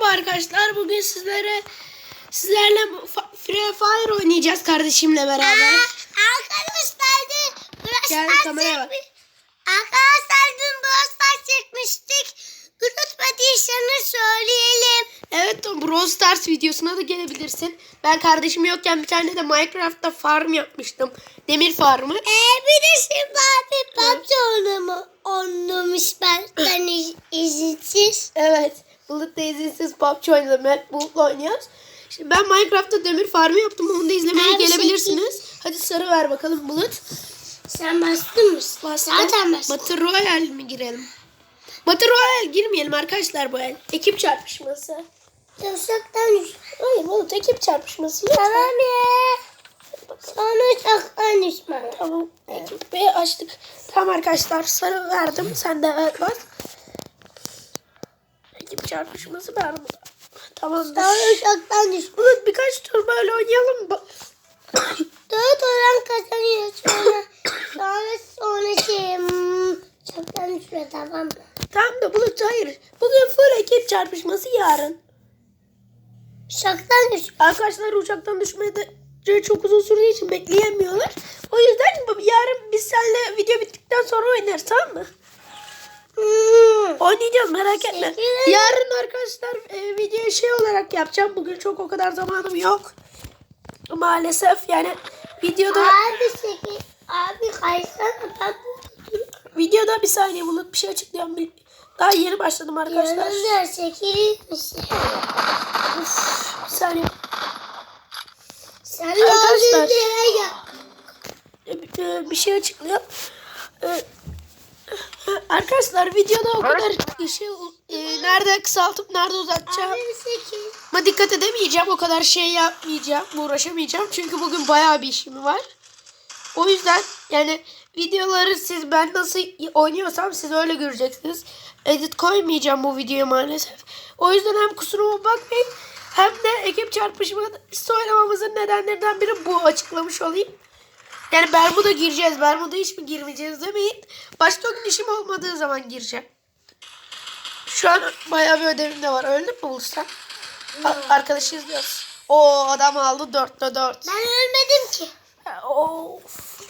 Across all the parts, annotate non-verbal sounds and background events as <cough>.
Merhaba arkadaşlar. Bugün sizlere sizlerle Free Fire oynayacağız kardeşimle beraber. Arkadaşlar dün Brawl çekmiş- Arkadaşlar dün Brawl Stars çekmiştik. Unutmadıysanız söyleyelim. Evet Brawl Stars videosuna da gelebilirsin. Ben kardeşim yokken bir tane de Minecraft'ta farm yapmıştım. Demir farmı. Ee, bir de şimdi abi PUBG oynamı oynamış benden iz- izinsiz. Evet. Bulut'la izinsiz PUBG oynadım. Evet Bulut'la oynuyoruz. Şimdi ben Minecraft'ta demir farmı yaptım. Onu da izlemeye Abi, gelebilirsiniz. Hadi sarı ver bakalım Bulut. Sen bastın mı? Zaten bastım. Battle Royale mi girelim? Battle Royale girmeyelim arkadaşlar bu el. Ekip çarpışması. Tavşaktan düş. Hayır Bulut ekip çarpışması. lütfen. Tamam ya. Sonra uçaktan düşman. Tamam. Ekip B açtık. Tamam arkadaşlar sarı verdim. Sen de evet bas. Çarpışması ver bu. Tamamdır. Sonra uçaktan düşman. Bulut birkaç tur böyle oynayalım. mı? Dört olan kazanıyor sonra. sonra sonra şey. Hmm, uçaktan düşme tamam mı? tamam da Bulut hayır. Bugün full ekip çarpışması yarın. Uçaktan düş. Arkadaşlar uçaktan düşmede çok uzun sürdüğü için bekleyemiyorlar. O yüzden yarın biz seninle video bittikten sonra oynarız tamam mı? Hmm. Oynayacağız merak etme. Yarın arkadaşlar e, videoyu şey olarak yapacağım. Bugün çok o kadar zamanım yok. Maalesef yani videoda Abi seki. Abi kaysana ben videoda bir saniye bulup bir şey açıklıyorum. Bir- Daha yeni başladım arkadaşlar. Yanında sekiriymiş. Bir saniye. Sen Arkadaşlar. E, bir- şey açıklıyorum. E, Arkadaşlar videoda o kadar şey e, nerede kısaltıp nerede uzatacağım. Ama dikkat edemeyeceğim. O kadar şey yapmayacağım. Uğraşamayacağım. Çünkü bugün bayağı bir işim var. O yüzden yani videoları siz ben nasıl oynuyorsam siz öyle göreceksiniz. Edit koymayacağım bu videoya maalesef. O yüzden hem kusuruma bakmayın hem de ekip çarpışması oynamamızın nedenlerinden biri bu açıklamış olayım. Yani Bermuda gireceğiz. Bermuda hiç mi girmeyeceğiz demeyin. Başka gün işim olmadığı zaman gireceğim. Şu an bayağı bir ödevim de var. Öldün mü Ulus'tan? Arkadaşı izliyoruz. O adam aldı 4'te 4. Ben ölmedim ki. Of.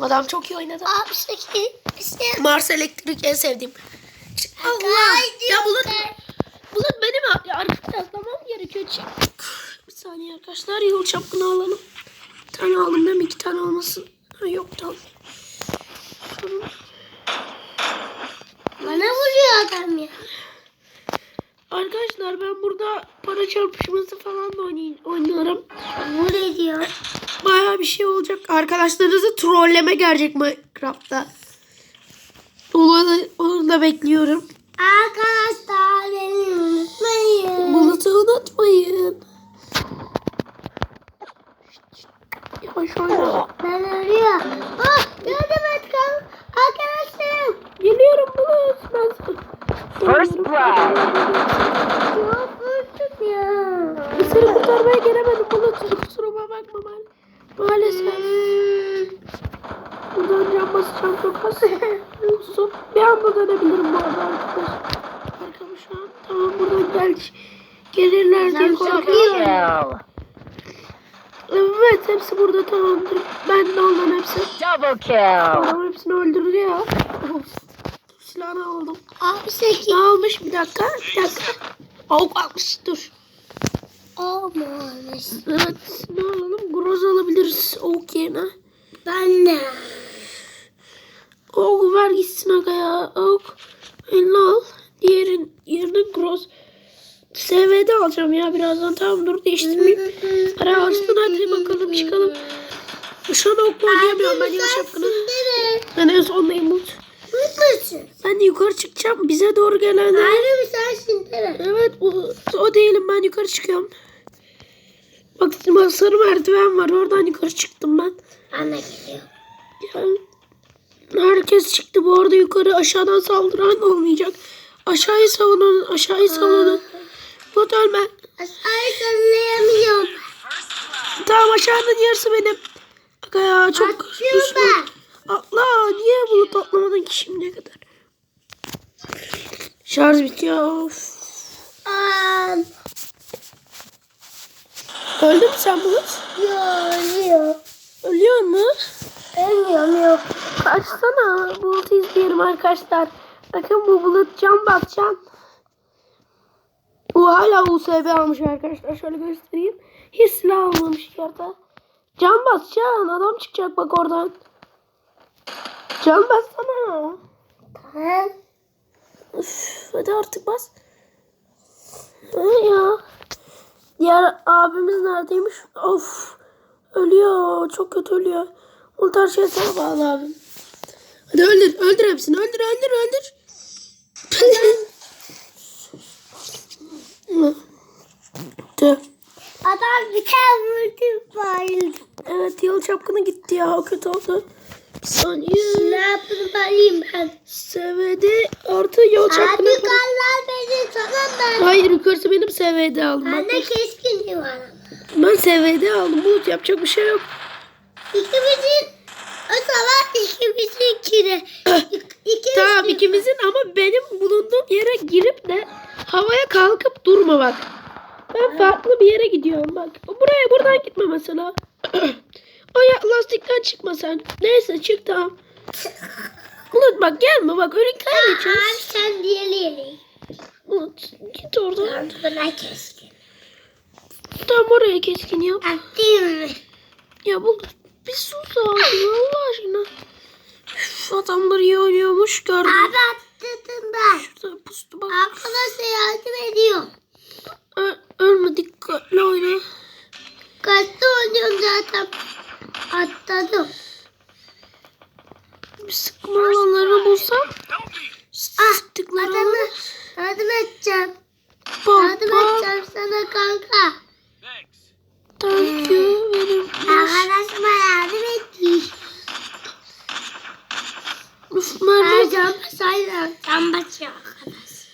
Adam çok iyi oynadı. Abi seki. Sen Mars Elektrik en sevdiğim. Allah. Haydi Ya Bulut. Bulut benim ya arkadaşlar atlamam gerekiyor. Çık. Bir saniye arkadaşlar yol çapkını alalım. Tane aldım değil mi? İki tane olmasın. Ha, yok tamam. Bana vuruyor adam ya. Arkadaşlar ben burada para çarpışması falan da oynuyorum. Vur ediyor. Bayağı bir şey olacak. Arkadaşlarınızı trolleme gelecek Minecraft'ta. Onu da, onu da bekliyorum. Arkadaşlar beni unutmayın. Bulut'u unutmayın. Yavaş oyna. Ben ölüyor. Ah gördüm Etkan. Arkadaşlarım. Geliyorum Bulut. Ben First blood. Çok vurdum ya. Seni kurtarmaya gelemedim Bulut. Kusuruma bakma mal maalesef. Buradan can basacağım çok az. Kusur. Bir anda dönebilirim bu arada arkadaş. Arkamı şu an. Tamam buradan gel. Gelirler diye korkuyorum. Evet hepsi burada tamamdır. Ben de onların hepsi. Double kill. Adam hepsini öldürdü ya. Silahını aldım. Abi seki. Ne almış bir dakika? Bir dakika. Avuk almış dur. Olmamış. Evet ne alalım? Groz alabiliriz avuk yerine. Ben de. Avuk ver gitsin aga ya. Avuk eline al. Diğerin yerine groz. SV'de alacağım ya birazdan. Tamam dur değiştirmeyeyim. Ara alsın hadi bakalım çıkalım. Şu an avukla oynayamıyorum ben hakkını. Nereye? Ben en sondayım Bulut. Mutlusun. Ben de yukarı çıkacağım. Bize doğru gelenler. Ayrı mı sensin? Evet o, o değilim ben yukarı çıkıyorum. Bak sarı merdiven var oradan yukarı çıktım ben. Ana geliyor. Yani herkes çıktı bu arada yukarı aşağıdan saldıran olmayacak. Aşağıyı savunun aşağıyı savunun. Bulut ölme. Aşağıya sallayamıyorum. Tamam aşağının yarısı benim. Aga ya çok güçlü. Atla niye bulut atlamadın ki şimdiye kadar? Şarj bitiyor. Of. Aa, Öldü mü sen Bulut? Yok. Ölüyor mu? Ölmüyorum yok. Kaçsana. Bulut'u izleyelim arkadaşlar. Bakın bu Bulut can basacağım. Bu hala USB almış arkadaşlar. Şöyle göstereyim. Hiç silah almamış yerde. Can basacaksın. Adam çıkacak bak oradan. Can bassana. Tamam. Üf, hadi artık bas. Ha ya. Diğer abimiz neredeymiş? Of. Ölüyor. Çok kötü ölüyor. Her şeye sana bağlı abim. Hadi öldür. Öldür hepsini. Öldür öldür öldür. <laughs> Tüh. Adam bir tane vurdu bayıldı. Evet yıl çapkını gitti ya. O kötü oldu. Bir saniye. Ne yapayım bayım ben? Sevdi. Artı yol çapkını. Abi kallar beni tamam ben. Hayır yukarısı benim sevdi aldım. Bende keskin var. ben sevdi aldım. Bulut yapacak bir şey yok. İkimizin o zaman ikimizin kire. İkimiz Tamam ikimizin ama benim bulunduğum yere girip de havaya kalkıp durma bak. Ben farklı bir yere gidiyorum bak. Buraya buradan gitme mesela. <clears throat> o ya lastikten çıkma sen. Neyse çık tamam. Bulut bak gelme bak Abi kaybedeceğiz. sen diğeri yere. Bulut git oradan. Buna keskin. Tam oraya keskin yap. Attım mı? Ya Bulut bir sus abi Allah aşkına. Üf, adamlar iyi oynuyormuş gördüm. Abi attım ben. Şurada pustu bak. Arkadaşlar yardım ediyor. Ö- ölme dikkatli oyna. Kaçta oynuyorum zaten. Atladım. Bir sıkma alanlarını bulsam. Ah Sıktıkları adamı yardım edeceğim. Bak Yardım edeceğim sana kanka. Thank you. Arkadaşıma yardım etmiş. Üf Ben Merve. can basayla can basıyor arkadaş.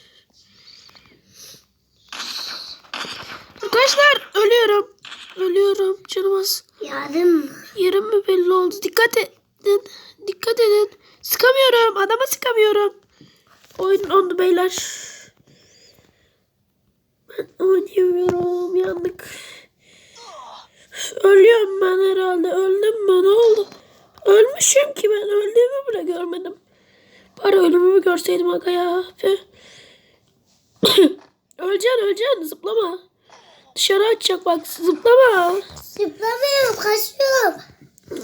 Arkadaşlar ölüyorum. Ölüyorum canım az. Yardım mı? Yerim mi belli oldu. Dikkat edin. Dikkat edin. Sıkamıyorum. Adama sıkamıyorum. Oyun oldu beyler. Ben oynayamıyorum. Yandık. Ölüyorum ben herhalde. Öldüm mü? Ne oldu? Ölmüşüm ki ben. Öldüğümü bile görmedim. Bari ölümümü görseydim aga ya. <coughs> Öleceksin öleceksin. Zıplama. Dışarı açacak bak. Zıplama. Zıplamıyorum kaçıyorum.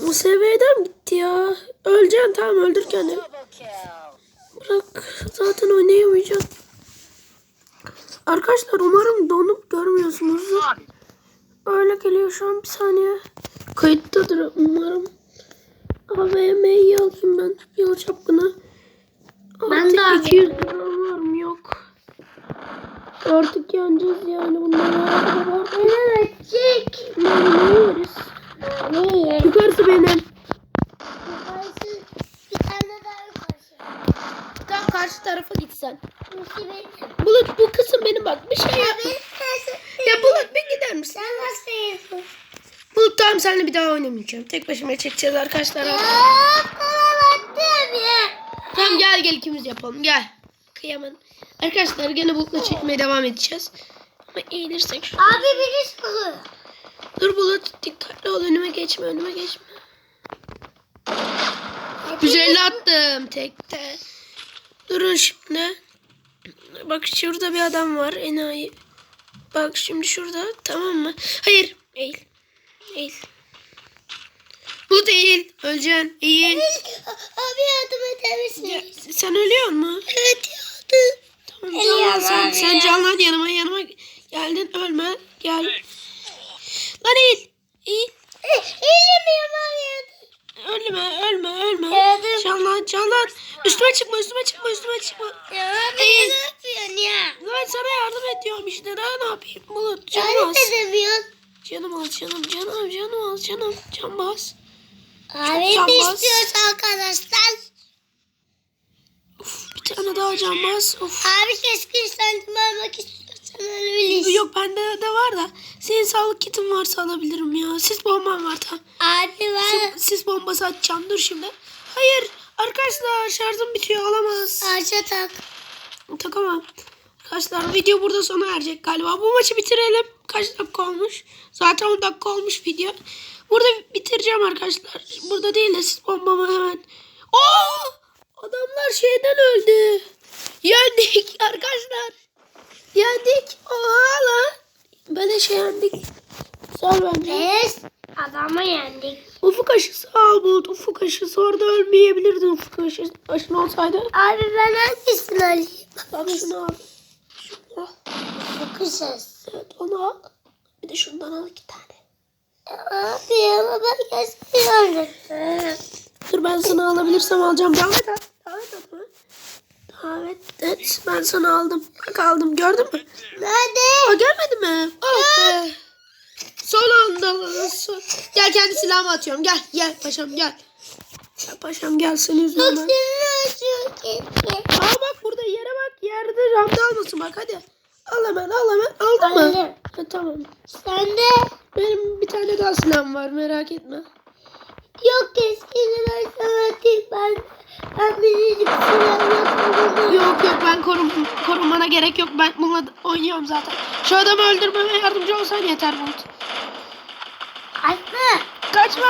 Bu seviyeden gitti ya. Öleceksin tamam öldür kendini. Bırak zaten oynayamayacağım. Arkadaşlar umarım donup görmüyorsunuzdur. Öyle geliyor şu an bir saniye. Kayıttadır umarım. AVM'yi alayım ben. Yol çapkını. Ben Artık AVM. 200 lira var mı? Yok. Artık yeneceğiz yani bunları. Var. Evet çek. Ne yeriz? Niye? Yukarısı benim. Yukarısı bir tane daha yukarısı. Tam karşı tarafa gitsen. Bulut bu kısım benim bak. Bir şey yap. Ya Bulut bir gider misin? Sen nasıl? Bulut tamam seninle bir daha oynamayacağım. Tek başıma çekeceğiz arkadaşlar. Ya ya. Tamam gel gel ikimiz yapalım gel. Kıyamam. Arkadaşlar gene Bulut'la çekmeye devam edeceğiz. Ama eğilirsek şu. Abi beni sıkıyor. Dur Bulut dikkatli ol önüme geçme önüme geçme. Güzel attım tekte. Durun şimdi. Bak şurada bir adam var enayi. Bak şimdi şurada tamam mı? Hayır eğil. Eğil. Bulut eğil. Öleceksin. Eğil. Abi yardım eder sen ölüyor mu? Evet yardım. Tamam canlan sen, sen canlan yanıma yanıma geldin ölme gel. Lan eğil. Eğil. Eğilemiyorum abi. Ölme ölme ölme. Yardım. Canlan canlan. Üstüme çıkma üstüme çıkma üstüme çıkma. Ya abi Eğil. ne yapıyorsun ya? Lan sana yardım ediyorum işte daha ne yapayım Bulut can Yardım edemiyorsun. Canım al canım canım canım al canım can bas. Abi istiyorsun arkadaşlar? Uf, bir tane daha can bas. Of. Abi keskin sandım almak istiyorsan alabilirsin. Yok bende de var da senin sağlık kitin varsa alabilirim ya. Sis bomban var tamam. Abi var. Sis, sis bombası atacağım dur şimdi. Hayır arkadaşlar şarjım bitiyor alamaz. Ağaca tak. Takamam. Arkadaşlar video burada sona erecek galiba. Bu maçı bitirelim. kaç dakika olmuş? Zaten 10 dakika olmuş video. Burada bitireceğim arkadaşlar. Burada değil de siz bombamı hemen. Oo! Adamlar şeyden öldü. Yendik arkadaşlar. Yendik. Oha lan. Böyle şey yendik. Güzel bence. Biz adamı yendik. Ufuk aşısı al Bulut. Ufuk aşısı orada ölmeyebilirdin ufuk aşısı. Aşın olsaydı. Abi ben hangisini alayım? Bak şunu al. Şunu al. Bakacağız. Evet onu al. Bir de şundan al iki tane. Abi ama ben kesmiyorum. Dur ben sana alabilirsem alacağım. Davet et. Davet et. mi? Davet et. Ben sana aldım. Bak aldım. Gördün mü? Nerede? Aa gelmedi mi? Ah be. Son anda. Son. Gel kendi silahımı atıyorum. Gel. Gel paşam gel. Gel paşam gel seni keşke. Aa bak burada yere bak. Yerde ramda almasın bak hadi. Al hemen al hemen. Aldın mı? Aldım. Ha, tamam. Sen de Benim bir tane daha silahım var merak etme. yok eskiden ben sana atayım. Ben, ben minicik silahla Yok yok ben korum, korumana gerek yok. Ben bununla oynuyorum zaten. Şu adamı öldürmeme yardımcı olsan yeter Bulut. Açma. Kaçma!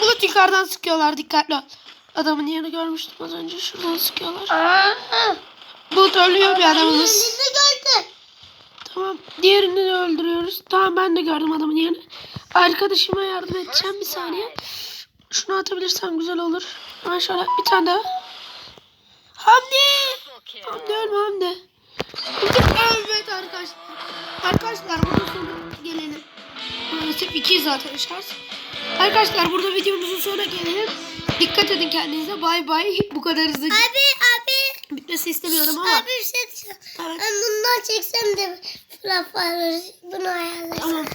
Bulut yukarıdan sıkıyorlar dikkatli ol. Adamın yerini görmüştüm az önce. Şuradan sıkıyorlar. Aa. Bulut ölüyor bir adamımız. Elini gördün. Tamam. Diğerini de öldürüyoruz. Tamam ben de gördüm adamın yerini. Arkadaşıma yardım edeceğim bir saniye. Şunu atabilirsem güzel olur. Hemen şöyle bir tane daha. Hamdi! Hamdi ölme Hamdi. Evet arkadaşlar. Arkadaşlar burada sonuna gelelim. Maalesef iki zaten şans. Arkadaşlar burada videomuzun sonuna gelelim. Dikkat edin kendinize. Bay bay. Bu kadar hızlı Abi abi. İstemiyorum ama. Abi bir şey diyeceğim. Evet. Ben bundan çeksem de laf alır. Bunu ayarlayayım. Tamam.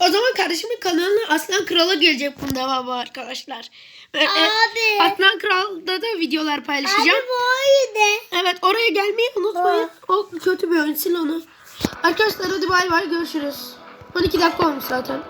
O zaman kardeşimin kanalına Aslan Kral'a gelecek bunun devamı arkadaşlar. Ve, e, Abi. Aslan Kral'da da videolar Abi paylaşacağım. bu oyunu. Evet oraya gelmeyi unutmayın. O kötü bir oyun sil onu. Arkadaşlar hadi bay bay görüşürüz. 12 dakika olmuş zaten.